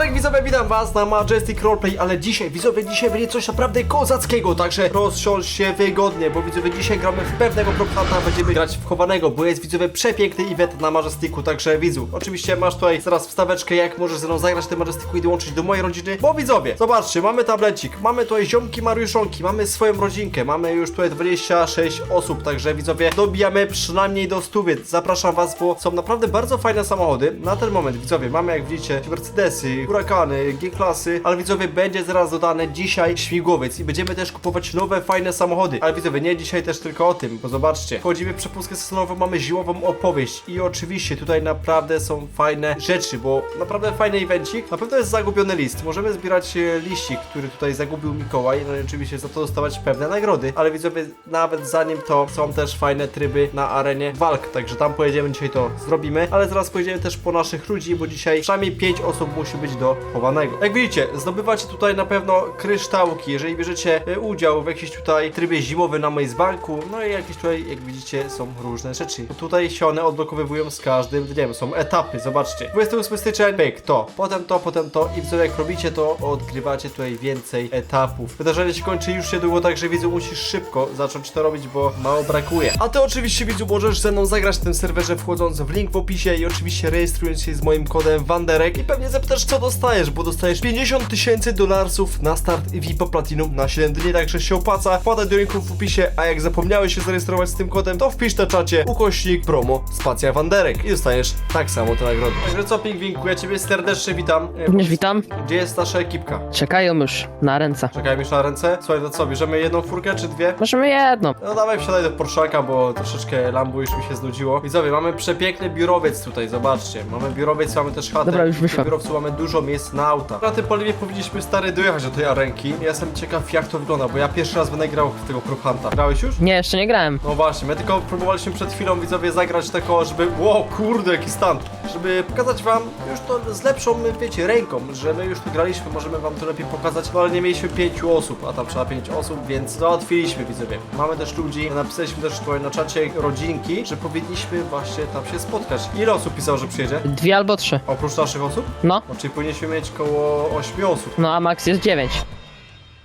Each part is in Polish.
Mandarek widzowie, witam was na Majestic Roleplay, ale dzisiaj, widzowie, dzisiaj będzie coś naprawdę kozackiego, także rozsiądź się wygodnie, bo widzowie, dzisiaj gramy w pewnego propchata, będziemy grać w chowanego, bo jest widzowie przepiękny event na Majesticu, także widzu, oczywiście masz tutaj zaraz wstaweczkę, jak możesz ze mną zagrać tym Majesticu i dołączyć do mojej rodziny, bo widzowie, zobaczcie, mamy tablecik, mamy tutaj ziomki Mariuszonki, mamy swoją rodzinkę, mamy już tutaj 26 osób, także widzowie, dobijamy przynajmniej do 100, więc zapraszam was, bo są naprawdę bardzo fajne samochody, na ten moment, widzowie, mamy jak widzicie Mercedesy, Huracany, G-klasy, ale widzowie, będzie zaraz dodane dzisiaj śmigłowiec i będziemy też kupować nowe, fajne samochody, ale widzowie, nie dzisiaj też tylko o tym, bo zobaczcie, wchodzimy w przepustkę sezonową, mamy zimową opowieść i oczywiście tutaj naprawdę są fajne rzeczy, bo naprawdę fajny evencik, na pewno jest zagubiony list, możemy zbierać e, liścik, który tutaj zagubił Mikołaj, no i oczywiście za to dostawać pewne nagrody, ale widzowie, nawet zanim to są też fajne tryby na arenie walk, także tam pojedziemy dzisiaj to zrobimy, ale zaraz pojedziemy też po naszych ludzi, bo dzisiaj przynajmniej 5 osób musi być do chowanego. Jak widzicie, zdobywacie tutaj na pewno kryształki, jeżeli bierzecie e, udział w jakimś tutaj trybie zimowym na Maze Banku, no i jakieś tutaj, jak widzicie, są różne rzeczy. Tutaj się one odblokowywują z każdym dniem, są etapy, zobaczcie. 28 styczeń, pyk, to, potem to, potem to i wtedy jak robicie to, odgrywacie tutaj więcej etapów. Wydarzenie się kończy już niedługo, także widzu musisz szybko zacząć to robić, bo mało brakuje. A ty oczywiście widzu możesz ze mną zagrać w tym serwerze wchodząc w link w opisie i oczywiście rejestrując się z moim kodem Wanderek i pewnie zapytasz co dostajesz, bo dostajesz 50 tysięcy dolarów na start VIP Platinum na 7 dni, także się opłaca. Wpadaj do linku w opisie, a jak zapomniałeś się zarejestrować z tym kodem, to wpisz na czacie ukośnik promo spacja Wanderek i dostaniesz tak samo te nagrody. Także co Pingwinku, ja ciebie serdecznie witam. E, Również witam. Gdzie jest nasza ekipka? Czekają już na ręce. Czekaj już na ręce. Słuchaj, to co, bierzemy jedną furkę czy dwie? Możemy jedno. No dawaj wsiadaj do Porszaka, bo troszeczkę lambu już mi się znudziło. Widzowie, mamy przepiękny biurowiec tutaj, zobaczcie. Mamy biurowiec, mamy też chatę. Dobra, już W wyszłam. biurowcu mamy dużo miejsc na auta. Na tym poliwie powinniśmy stary dojechać do tej arenki. Ja jestem ciekaw jak to wygląda, bo ja pierwszy raz będę grał w tego Prop Hunta. Grałeś już? Nie, jeszcze nie grałem. No właśnie, my tylko próbowaliśmy przed chwilą widzowie zagrać tako, żeby. Wow, kurde, jaki stan! Żeby pokazać wam już to z lepszą, wiecie, ręką, że my już tu graliśmy, możemy wam to lepiej pokazać, no ale nie mieliśmy pięciu osób, a tam trzeba pięć osób, więc załatwiliśmy widzowie. Mamy też ludzi, napisaliśmy też tutaj na czacie rodzinki, że powinniśmy właśnie tam się spotkać. Ile osób pisało, że przyjedzie? Dwie albo trzy. Oprócz naszych osób? No. No, czyli powinniśmy mieć koło 8 osób. No a max jest dziewięć.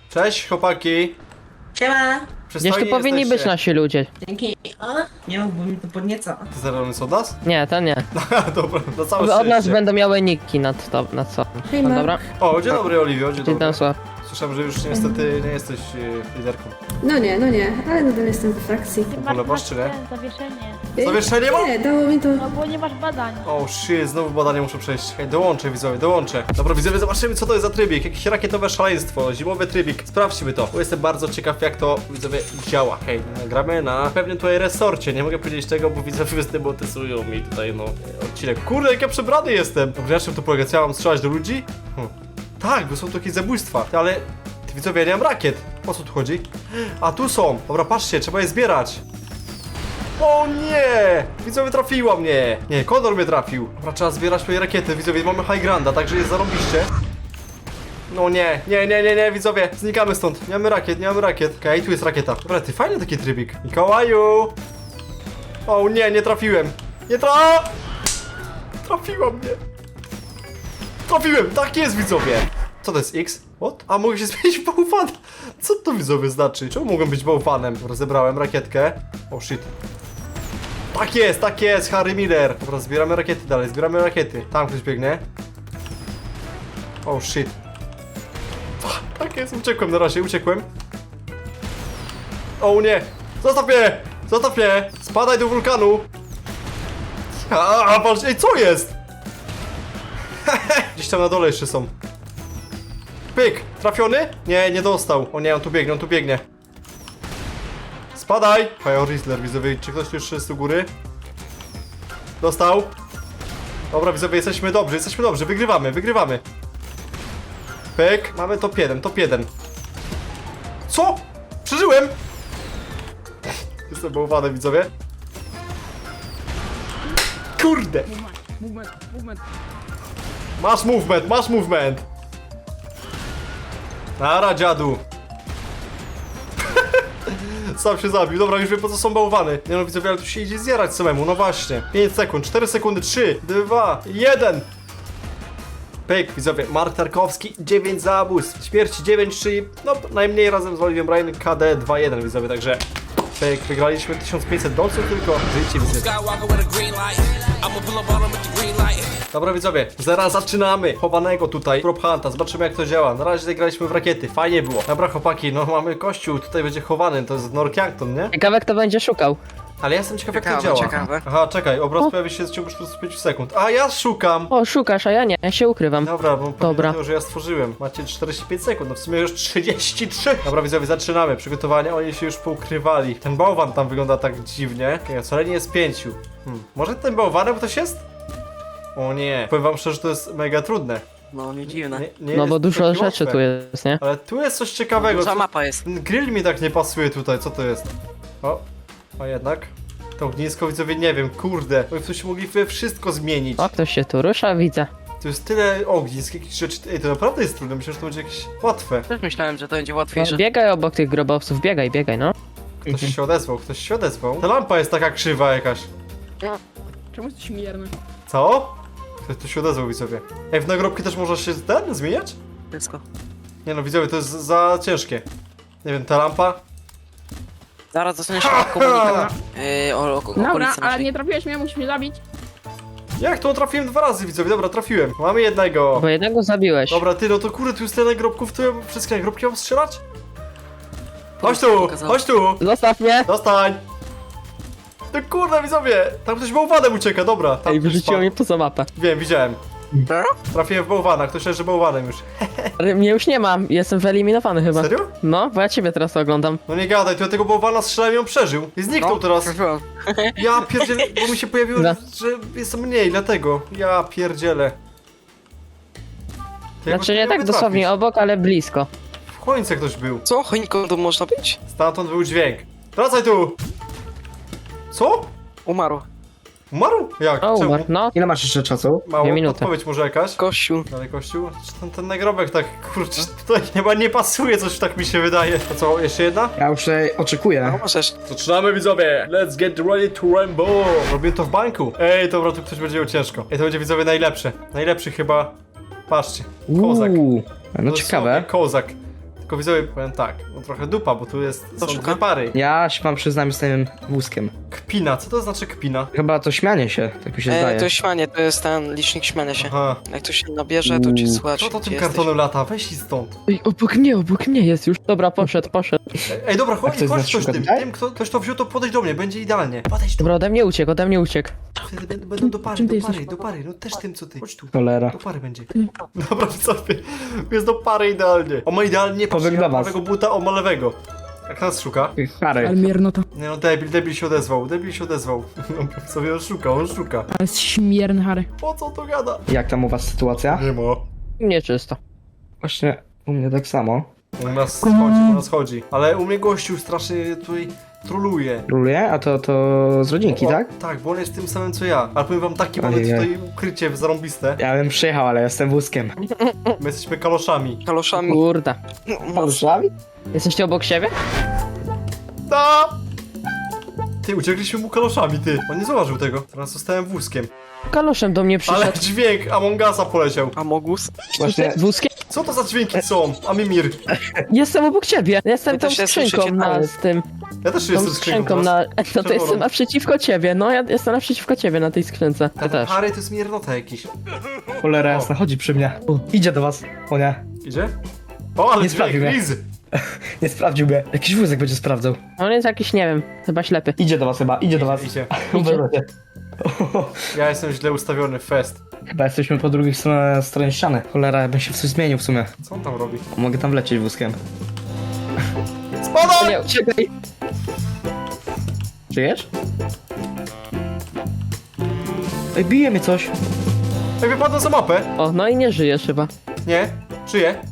Cześć, chłopaki! Siema! Gdzieś tu powinni jesteście. być nasi ludzie. Dzięki. O, nie mów, bo mi to podnieca. Od nas? Nie, to nie. Dobra, na całe Od nas szczęście. będą miały niki nad to, nad co. Hej, No Mark. dobra. O, dzień dobry Oliwio, dzień dobry. Witam słuchaj. Słyszałem, że już niestety nie jesteś e, liderką. No nie, no nie, ale nadal jestem w frakcji. Polewasz czy nie? Zawieszenie. Zawieszenie mam? Nie, dało mi to... No bo nie masz badań. O shit, znowu badanie muszę przejść. Hej, dołączę widzowie, dołączę. Dobra widzowie, zobaczymy co to jest za trybik. Jakieś rakietowe szaleństwo, zimowy trybik. Sprawdźmy to, bo jestem bardzo ciekaw jak to widzowie działa. Hej, gramy na pewnym tutaj resorcie. Nie mogę powiedzieć tego, bo widzowie zdemotyzują mi tutaj no odcinek. Kurde, jak ja przebrany jestem. Dobra, na czym to polega? Co ja mam strzelać do ludzi? Hm. Tak, bo są tu zabójstwa. Ale ty widzowie, ja nie mam rakiet. Po co tu chodzi? A tu są. Dobra, patrzcie, trzeba je zbierać. O nie! Widzowie trafiła mnie! Nie, Kodor mnie trafił. Dobra, trzeba zbierać tutaj rakiety, widzowie, mamy high granda, także jest zarobiście. No nie, nie, nie, nie, nie, widzowie, znikamy stąd. Nie mamy rakiet, nie mamy rakiet. Okej, tu jest rakieta. Dobra, ty, fajny taki trybik. Mikołaju! O nie, nie trafiłem. Nie tra... Trafiła mnie. Trafiłem, tak jest, widzowie. Co to jest X? What? A mogę się zmienić w. Co to widzowie znaczy? Czemu mogłem być bałwanem? Rozebrałem rakietkę. O shit. Tak jest, tak jest, Harry Miller. Dobra, zbieramy rakiety dalej, zbieramy rakiety. Tam ktoś biegnie. Oh shit. Tak jest, uciekłem na razie, uciekłem. O nie! Zostaw mnie! Zostaw mnie! Spadaj do wulkanu! A, a ej, co jest? Gdzieś tam na dole jeszcze są. Pyk! Trafiony? Nie, nie dostał. O nie, on tu biegnie, on tu biegnie. Spadaj! Fire Rizzler, widzowie, czy ktoś tu jeszcze jest u góry? Dostał. Dobra, widzowie, jesteśmy dobrzy, jesteśmy dobrzy, wygrywamy, wygrywamy. Pyk, mamy top 1, top 1. Co? Przeżyłem! Jestem bałwanem, widzowie. Kurde! Masz movement, masz movement! Nara, dziadu! Sam się zabił. Dobra, już wiem po co są bałwany. Nie no, widzowie, ale tu się idzie zjarać samemu. No właśnie. 5 sekund, 4 sekundy, 3, 2, 1. Pyk, widzowie, Mark Tarkowski, 9 zabójstw, śmierci 9, czyli no najmniej razem z Oliwiem Ryan KD 2-1, widzowie, także pyk, wygraliśmy 1500 dolców tylko, żyjcie light. Dobra widzowie, zaraz zaczynamy chowanego tutaj Prop Hunta, zobaczymy jak to działa Na razie zagraliśmy w rakiety, fajnie było Dobra chłopaki, no mamy kościół, tutaj będzie chowany, to jest Northampton, nie? Ciekawe kto będzie szukał. Ale ja jestem ciekaw jak to Ciekawe, działa ciekawe. Aha, czekaj, obraz O. pojawi się w ciągu 45 sekund A ja szukam O, szukasz, a ja nie, ja się ukrywam. Dobra, bo Dobra. powiedział, że ja stworzyłem. Macie 45 sekund, no w sumie już 33. Dobra, widzowie, zaczynamy. Przygotowania, oni się już poukrywali. Ten bałwan tam wygląda tak dziwnie. Okay, wcale nie jest pięciu. Hmm. Może ten bałwanem ktoś jest? O nie. Powiem wam szczerze, że to jest mega trudne. No nie dziwne. Nie, nie No jest bo dużo takie rzeczy łatwe. tu jest, nie? Ale tu jest coś ciekawego. Duża Co- mapa jest. Ten grill mi tak nie pasuje tutaj, co to jest? O, a jednak. To ognisko widzowie nie wiem, kurde. Bo ktoś mogli we wszystko zmienić. O, ktoś się tu rusza, widzę. Tu jest tyle ognisk, jakichś rzeczy. Ej, to naprawdę jest trudne. Myślę, że to będzie jakieś łatwe. Też myślałem, że to będzie No, łatwiejsze. biegaj obok tych grobowców, biegaj, biegaj, no. Ktoś się odezwał, ktoś się odezwał. Ta lampa jest taka krzywa jakaś. Czemu jesteś mierny? Co? Ktoś tu się odezwał, widzowie. Ej, w nagrobki też można się ten zmieniać? Wszystko. Nie no, widzowie, to jest za ciężkie. Nie wiem, ta lampa? Zaraz dostaniesz komunikat. Yy, o, o, o Dobra, okolicy ale naszej. nie trafiłeś mnie, musisz mnie zabić. Jak to trafiłem dwa razy, widzowie? Dobra, trafiłem. Mamy jednego. Bo jednego zabiłeś. Dobra, ty, no to kurde, tu jest tyle nagrobków, to ja wszystkie nagrobki mam strzelać? Chodź tu, Pokazało. chodź tu! Zostaw mnie! Dostań! To kurde, widzowie! Tam ktoś bałwanem ucieka, dobra. Tam Ej, ktoś wyrzuciło spadł. mnie poza mapę. Wiem, widziałem. Trafiłem w bałwana, ktoś leży bałwanem już. Ale mnie już nie mam, jestem wyeliminowany chyba. Serio? No, bo ja ciebie teraz oglądam. No nie gadaj, to ja tego bałwana strzelałem i on przeżył. I zniknął No, teraz. trafiłem. Ja pierdzielę, bo mi się pojawiło, No. że jest mniej, dlatego. Ja pierdzielę. To ja Znaczy nie tak dosłownie obok, ale blisko. W końcu ktoś był. Co? Choinką to można być? Stamtąd był dźwięk. Wracaj tu! Co? Umarł. Umarł? Jak? O, Czemu? umarł, no. Ile masz jeszcze czasu? Mało, Dwie minuty. odpowiedź może jakaś? Kościół. Ale kościół? Czy ten, ten nagrobek tak, kurczę, tutaj chyba nie pasuje, coś tak mi się wydaje. A co, jeszcze jedna? Ja już tutaj No oczekuję. możesz. Zaczynamy widzowie! Let's get ready to rambo! Robimy to w banku. Ej, dobra, tu ktoś będzie miał ciężko. Ej, to będzie widzowie najlepsze. Najlepszy chyba. Patrzcie. Kozak. Uuu, no Dosłownie ciekawe. Kozak. Tylko widzowie, powiem tak, no trochę dupa, bo tu jest, są dwie pary. Ja się mam przyznam z tym wózkiem. Kpina, co to znaczy kpina? Chyba to śmianie się, tak mi się E, zdaje. to śmianie, to jest ten licznik śmiania się. Aha. Jak to się nabierze, to ci Uuu. słuchać. Co to tym jesteś. kartonem lata? Weź i stąd. Ej, obok mnie, obok mnie jest już. Dobra, poszedł, poszedł. Ej, dobra, chodź, ktoś chodź ktoś szuka tym. tutaj? Tym, kto, ktoś to wziął, to podejdź do mnie, będzie idealnie. Podejdź tu. Dobra, ode mnie uciekł, ode mnie uciekł. Wtedy będą- Będą do pary, czym ty do pary, jesteś? do pary. No też tym, co ty. Chodź tu. Cholera. Do pary będzie. Dobra, sobie. Jest do pary idealnie. On ma idealnie, patrz, ja do was. prawego buta, on ma lewego. Jak nas szuka? Ale Harry. miernota. Nie no, debil, debil się odezwał, debil się odezwał. sobie on szuka, on szuka. Ale jest śmierny, Harry. Po co to gada? Jak tam u was sytuacja? Nie ma. Nie czysto. Właśnie u mnie tak samo. U nas chodzi, u nas chodzi. Ale u mnie gościu strasznie tutaj troluje. Ruluje? A to, to z rodzinki, O, tak? Tak, bo on jest tym samym co ja. Ale powiem wam, takie mamy Ojej. tutaj ukrycie zarąbiste. Ja bym przyjechał, ale jestem wózkiem. My jesteśmy kaloszami. Kaloszami. Kurde. Warszawi? Jesteście obok siebie? Ta! Ty, uciekliśmy mu kaloszami, ty. On nie zauważył tego. Teraz zostałem wózkiem. Kaloszem do mnie Ale przyszedł. dźwięk Among Usa poleciał. Amogus. Właśnie Wózkiem? Co to za dźwięki są? Amimir. Jestem obok ciebie. Jestem Wy tą też skrzynką słyszycie na z tym. Ja też Tą jestem skrzynką na... na. No to jestem naprzeciwko ciebie. No ja jestem naprzeciwko ciebie na tej skrzynce. Ten też. Harry to jest miernota jakiś. cholera jasna, chodzi przy mnie. U, idzie do was. O nie, Idzie? O, ale Nie dźwięk, sprawdził mnie. Liz. nie sprawdził mnie. Jakiś wózek będzie sprawdzał. On jest jakiś, nie wiem, chyba ślepy. Idzie do was chyba, idzie do was. Idzie. Uważajcie. Ja jestem źle ustawiony, fest. Chyba jesteśmy po drugiej stronie, stronie ściany. Cholera, ja bym się w coś zmienił w sumie. Co on tam robi? Mogę tam wlecieć wózkiem. Spadaj! Nie, uciekaj. Żyjesz? Ej, bije mnie coś. Ej, wypadłem za mapę. O, no i nie żyjesz chyba. Nie?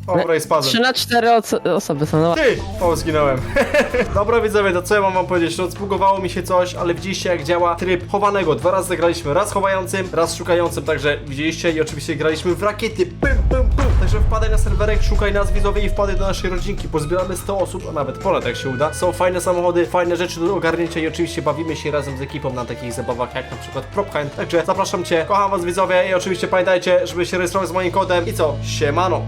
O, dobra, jest 3 spadłem. na 4 oso- osoby są. No, Ty! O, zginąłem. Dobra widzowie, to co ja mam wam powiedzieć? No zbugowało mi się coś, ale widzieliście jak działa tryb chowanego. Dwa razy zagraliśmy, raz chowającym, raz szukającym, także widzieliście i oczywiście graliśmy w rakiety. Pym, pym, Także wpadaj na serwerek, szukaj nas widzowie i wpadaj do naszej rodzinki. Pozbieramy 100 osób, a nawet ponad jak się uda. Są fajne samochody, fajne rzeczy do ogarnięcia i oczywiście bawimy się razem z ekipą na takich zabawach jak na przykład PropHand. Także zapraszam Cię, kocham Was widzowie i oczywiście pamiętajcie, żeby się rejestrować z moim kodem. I co? Siemano!